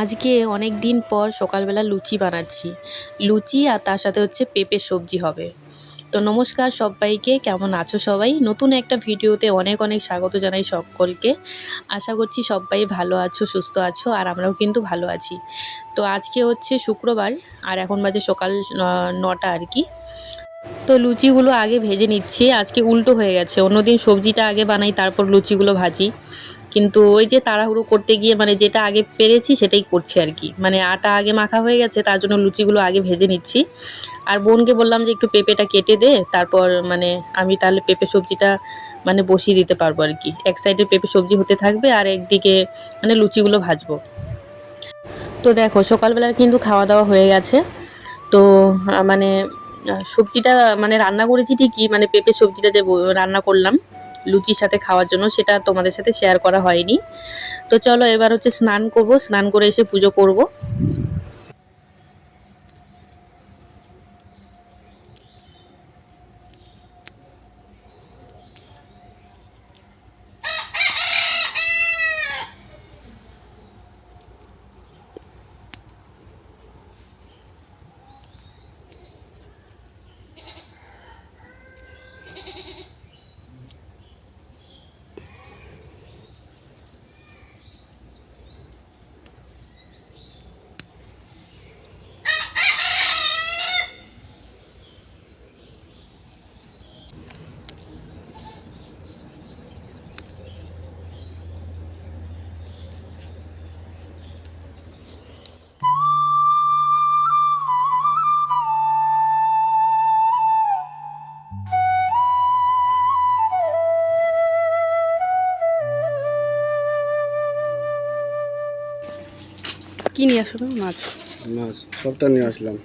আজকে অনেক দিন পর সকালবেলা লুচি বানাচ্ছি। লুচি আর তার সাথে হচ্ছে পেঁপের সবজি হবে। তো নমস্কার সবাইকে, কেমন আছো সবাই? নতুন একটা ভিডিওতে অনেক অনেক স্বাগত জানাই সকলকে। আশা করছি সবাই ভালো আছো, সুস্থ আছো, আর আমরাও কিন্তু ভালো আছি। তো আজকে হচ্ছে শুক্রবার, আর এখন বাজে সকাল নটা আর কি। তো লুচিগুলো আগে ভেজে নিচ্ছি। আজকে উল্টো হয়ে গেছে। অন্যদিন সবজিটা আগে বানাই, তারপর লুচিগুলো ভাজি। কিন্তু ওই যে তাড়াহুড়ো করতে গিয়ে মানে যেটা আগে পেরেছি সেটাই করছি আর কি। মানে আটা আগে মাখা হয়ে গেছে, তার জন্য লুচিগুলো আগে ভেজে নিচ্ছি। আর বোনকে বললাম যে একটু পেঁপেটা কেটে দে, তারপর মানে আমি তাহলে পেঁপে সবজিটা মানে বসিয়ে দিতে পারব আর কি। এক সাইডে পেঁপে সবজি হতে থাকবে আর একদিকে মানে লুচিগুলো ভাজবো। তো দেখো, সকালবেলার কিন্তু খাওয়া দাওয়া হয়ে গেছে। তো মানে সবজিটা মানে রান্না করেছি ঠিকই মানে পেঁপে সবজিটা যে রান্না করলাম। লুচির সাথে খাওয়ার জন্য, সেটা তোমাদের সাথে শেয়ার করা হয়নি। তো চলো এবার হচ্ছে স্নান করব। স্নান করে এসে পুজো করব। কি নিয়ে আসবে মাছ। মাছ সবটা নিয়ে আসলাম।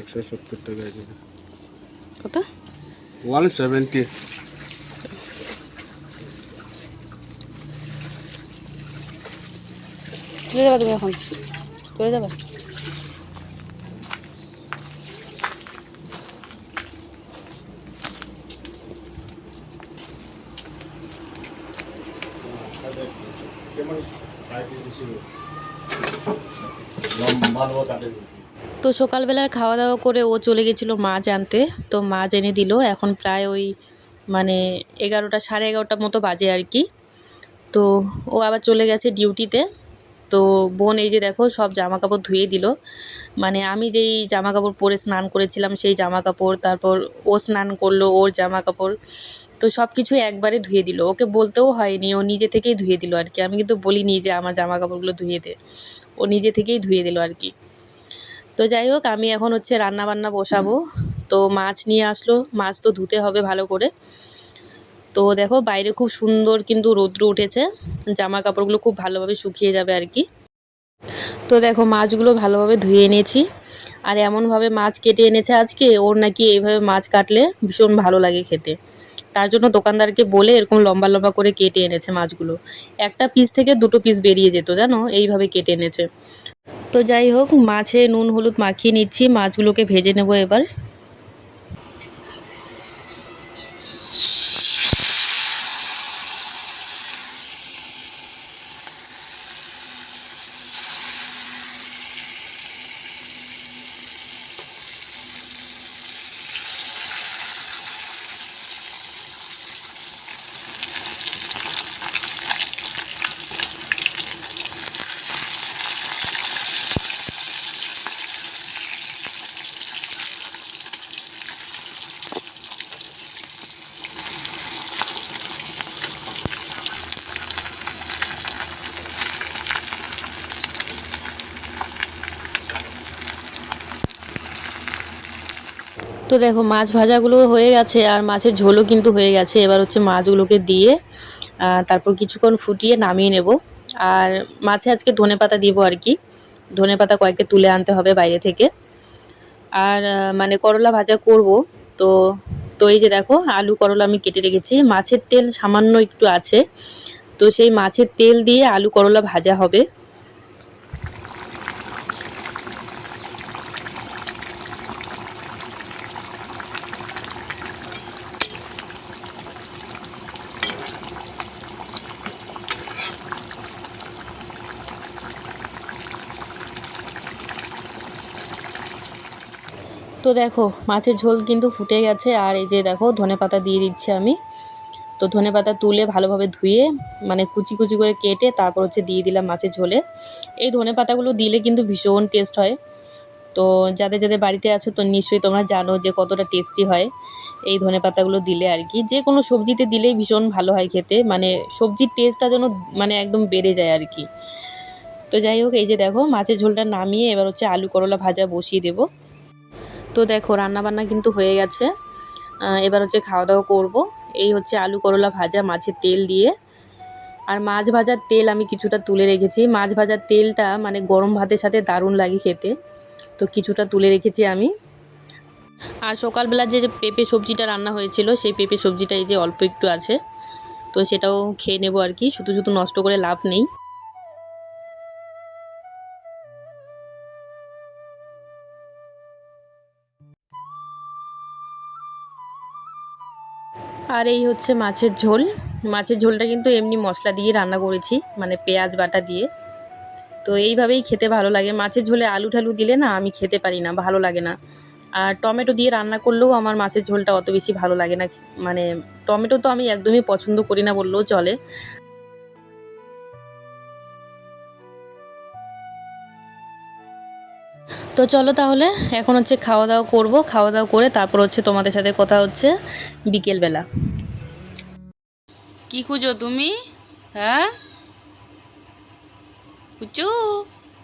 একশো সত্তর টাকা কত? One seventy. চলে যাবা তুমি এখন। চলে যাবা? তো সকালবেলার খাওয়া দাওয়া করে ও চলে গেছিল মাছ আনতে। তো মাছ এনে দিল। এখন প্রায় ওই মানে এগারোটা, সাড়ে এগারোটার মতো বাজে আর কি। তো ও আবার চলে গেছে ডিউটিতে তো। বোন এই যে দেখো সব জামা কাপড় ধুয়ে দিল। মানে আমি যেই জামা কাপড় পরে স্নান করেছিলাম, সেই জামা কাপড় তারপর ও স্নান করল, ওর জামা কাপড় তো সব কিছু একবারে ধুয়ে দিল। ওকে বলতেও হয়নি, ও নিজে থেকেই ধুয়ে দিল আর কি আমি কিন্তু বলিনি যে আমার জামা কাপড়গুলো ধুয়ে দে। ও নিজে থেকেই ধুয়ে দিল আর কি তো যাই হোক, আমি এখন হচ্ছে রান্না বান্না বসাবো। তো মাছ নিয়ে আসলো, মাছ তো ধুতে হবে ভালো করে। তো দেখো বাইরে খুব সুন্দর কিন্তু রৌদ্র উঠেছে। জামা কাপড়গুলো খুব ভালোভাবে শুকিয়ে যাবে আর কি তো দেখো মাছগুলো ভালোভাবে ধুয়ে এনেছি। আর এমনভাবে মাছ কেটে এনেছে আজকে, ওর নাকি এইভাবে মাছ কাটলে ভীষণ ভালো লাগে খেতে। তার জন্য দোকানদারকে বলে এরকম লম্বা লম্বা করে কেটে এনেছে মাছগুলো। একটা পিস থেকে দুটো পিস বেরিয়ে যেত, জানো? এইভাবে কেটে এনেছে। তো যাই হোক, মাছে নুন, হলুদ মাখিয়ে নিচ্ছি, মাছগুলোকে ভেজে নেব এবার। তো দেখো, মাছ ভাজাগুলো হয়ে গেছে আর মাছের ঝোলও কিন্তু হয়ে গেছে। এবার হচ্ছে মাছগুলোকে দিয়ে তারপর কিছুক্ষণ ফুটিয়ে নামিয়ে নেব। আর মাছে আজকে ধনে পাতা দিব আর কি। ধনে পাতা কয়েকটা তুলে আনতে হবে বাইরে থেকে। আর মানে করলা ভাজা করব। তো তো এই যে দেখো, আলু করলা আমি কেটে রেখেছি। মাছের তেল সামান্য একটু আছে। তো সেই মাছের তেল দিয়ে আলু করলা ভাজা হবে। তো দেখো, মাছের ঝোল কিন্তু ফুটে গেছে, আর এই যে দেখো, ধনে পাতা দিয়ে দিচ্ছি আমি। তো ধনে পাতা তুলে ভালোভাবে ধুয়ে মানে কুচি কুচি করে কেটে তারপর হচ্ছে দিয়ে দিলাম মাছের ঝোলে। এই ধনে পাতাগুলো দিলে কিন্তু ভীষণ টেস্ট হয়। তো যাদের যাদের বাড়িতে আছো তো নিশ্চয়ই তোমরা জানো যে কতটা টেস্টি হয় এই ধনে পাতাগুলো দিলে আর কি। যে কোনো সবজিতে দিলেই ভীষণ ভালো হয় খেতে মানে সবজির টেস্টটা যেন মানে একদম বেড়ে যায় আর কি। তো যাই হোক, এই যে দেখো, মাছের ঝোলটা নামিয়ে এবার হচ্ছে আলু করলা ভাজা বসিয়ে দেবো। তো দেখো, রান্নাবান্না কিন্তু হয়ে গেছে। এবার হচ্ছে খাওয়া দাওয়া করব। এই হচ্ছে আলু করলা ভাজা, মাছের তেল দিয়ে। আর মাছ ভাজার তেল আমি কিছুটা তুলে রেখেছি। মাছ ভাজার তেলটা মানে গরম ভাতের সাথে দারুণ লাগে খেতে। তো কিছুটা তুলে রেখেছি আমি। আর সকালবেলা যে পেঁপে সবজিটা রান্না হয়েছিল, সেই পেঁপে সবজিটা এই যে অল্প একটু আছে। তো সেটাও খেয়ে নেব আর কি। শুধু শুধু নষ্ট করে লাভ নেই। আর এই হচ্ছে মাছের ঝোল। মাছের ঝোলটা কিন্তু এমনি মশলা দিয়ে রান্না করেছি মানে পেঁয়াজ বাটা দিয়ে। তো এইভাবেই খেতে ভালো লাগে। মাছের ঝোলে আলু ঠালু দিলে না আমি খেতে পারি না, ভালো লাগে না। আর টমেটো দিয়ে রান্না করলেও আমার মাছের ঝোলটা অত বেশি ভালো লাগে না। মানে টমেটো তো আমি একদমই পছন্দ করি না বললেও চলে। তো চলো তাহলে, এখন হচ্ছে খাওয়া দাওয়া করব। খাওয়া দাওয়া করে তারপর হচ্ছে তোমাদের সাথে কথা হচ্ছে বিকেলবেলা। কি খুঁজো তুমি? হ্যাঁ? খুঁজো?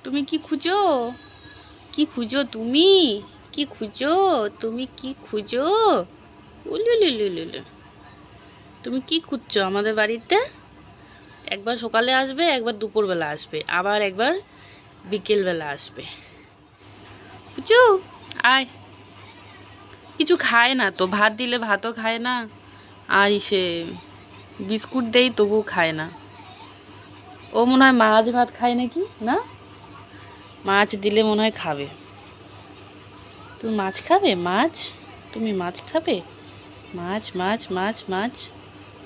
তুমি কি খুঁজো? কি খুঁজো তুমি? কি খুঁজো? তুমি কি খুঁজো? তুমি কি খুঁজছো আমাদের বাড়িতে? একবার সকালে আসবে, একবার দুপুরবেলা আসবে, আবার একবার বিকেলবেলা আসবে। বুঝছ আয়। কিছু খায় না তো, ভাত দিলে ভাতও খায় না, আর সে বিস্কুট দেই তবুও খায় না। ও মনে হয় মাছ ভাত খায় নাকি, না? মাছ দিলে মনে হয় খাবে। তুমি মাছ খাবে? মাছ? তুমি মাছ খাবে? মাছ মাছ মাছ মাছ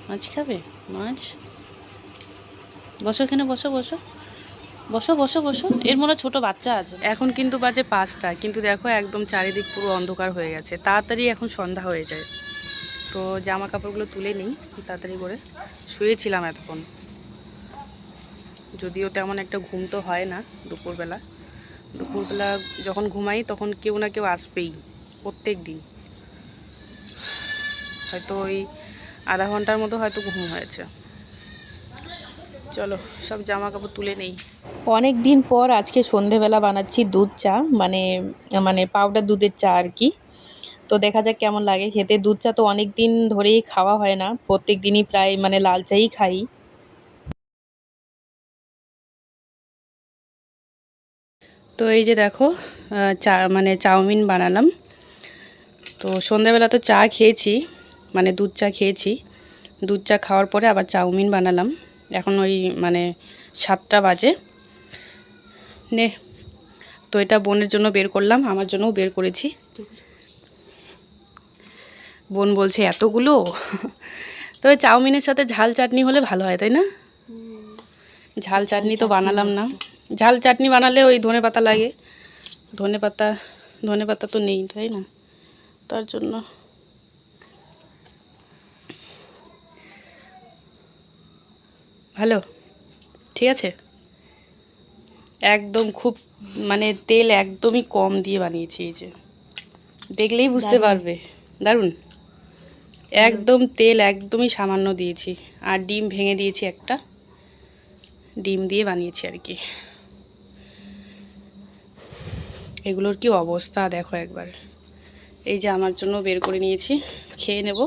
মাছ খাবে? মাছ? বসো এখানে, বসো বসো। বসো বসো বসো। এর মনে ছোট বাচ্চা আছে। এখন কিন্তু বাজে পাঁচটা, কিন্তু দেখো একদম চারিদিক পুরো অন্ধকার হয়ে গেছে। তাড়াতাড়ি এখন সন্ধ্যা হয়ে যায়। তো জামা কাপড়গুলো তুলে নিই, তাড়াতাড়ি করে। শুয়েছিলাম এতক্ষণ। যদিও তেমন একটা ঘুম তো হয় না দুপুরবেলা। দুপুরবেলা যখন ঘুমাই তখন কেউ না কেউ আসবেই, প্রত্যেক দিন। হয়তো ওই আধা ঘণ্টার মতো হয়তো ঘুম হয়েছে। চলো, সব জামা কাপড় তুলে নেই। অনেক দিন পর আজকে সন্ধেবেলা বানাচ্ছি দুধ চা মানে মানে পাউডার দুধের চা আর কি। তো দেখা যাক কেমন লাগে খেতে। দুধ চা তো অনেক দিন ধরেই খাওয়া হয় না, প্রত্যেক দিনই প্রায় মানে লাল চাই খাই। তো এই যে দেখো চা মানে চাউমিন বানালাম। তো সন্ধ্যাবেলা তো চা খেয়েছি মানে দুধ চা খেয়েছি। দুধ চা খাওয়ার পরে আবার চাউমিন বানালাম। এখন ওই মানে সাতটা বাজে। নে, তো এটা বোনের জন্য বের করলাম, আমার জন্যও বের করেছি। বোন বলছে, এতগুলো? তো ওই চাউমিনের সাথে ঝাল চাটনি হলে ভালো হয়, তাই না? ঝাল চাটনি তো বানালাম না। ঝাল চাটনি বানালে ওই ধনে পাতা লাগে। ধনে পাতা ধনে পাতা তো নেই, তাই না? তার জন্য ভালো? ঠিক আছে? একদম খুব মানে তেল একদমই কম দিয়ে বানিয়েছি এই যে। দেখলেই বুঝতে পারবে। দারুণ? একদম তেল একদমই সামান্য দিয়েছি। আর ডিম ভেঙে দিয়েছি একটা। ডিম দিয়ে বানিয়েছি আর কি। এগুলোর কি অবস্থা দেখো একবার। এই যে আমার জন্য বের করে নিয়েছি। খেয়ে নেব।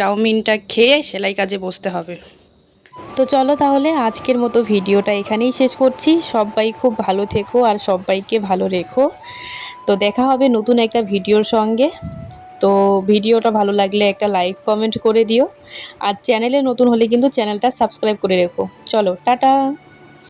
চাউমিনটা খেয়ে সেলাই কাজে বসতে হবে। তো চলো তাহলে আজকের মতো ভিডিওটা এখানেই শেষ করছি। সবাই খুব ভালো থেকো আর সবাইকে ভালো রেখো। তো দেখা হবে নতুন একটা ভিডিওর সঙ্গে। তো ভিডিওটা ভালো লাগলে একটা লাইক, কমেন্ট করে দিও। আর চ্যানেলে নতুন হলে কিন্তু চ্যানেলটা সাবস্ক্রাইব করে রেখো। চলো, টাটা!